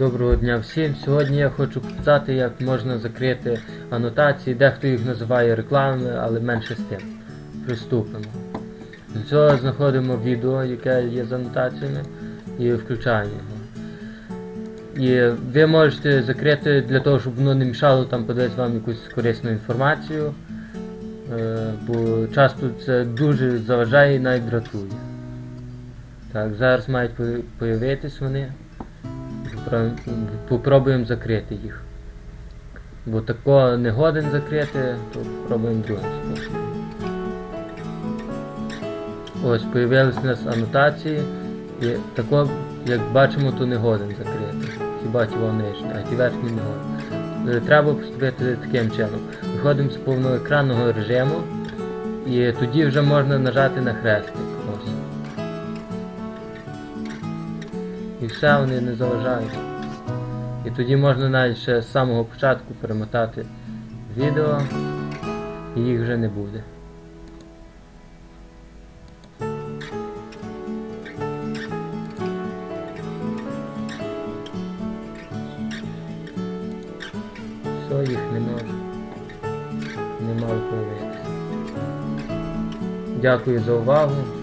Доброго дня всім. Сьогодні я хочу показати, як можна закрити анотації. Дехто їх називає рекламами, але менше з тим. Приступимо. До цього знаходимо відео, яке є з анотаціями, і включаємо його. І ви можете закрити для того, щоб воно не мішало там подивитися вам якусь корисну інформацію. Е, Бо часто це дуже заважає і навіть дратує. Так, зараз мають появитись вони. Попро- Попробуємо закрити їх. Бо такого не годен закрити, то спробуємо другим способом. Ось, появились у нас анотації. І тако, як бачимо, то не годен закрити. Хіба ті нижні, а ті верхні не годен. Е, Треба поступити таким чином. Виходимо з повноекранного режиму і тоді вже можна нажати на хрестик. Ось. І все, вони не заважають. І тоді можна навіть ще з самого початку перемотати відео, і їх вже не буде. Все, їх не може. Не мало появитися. Дякую за увагу.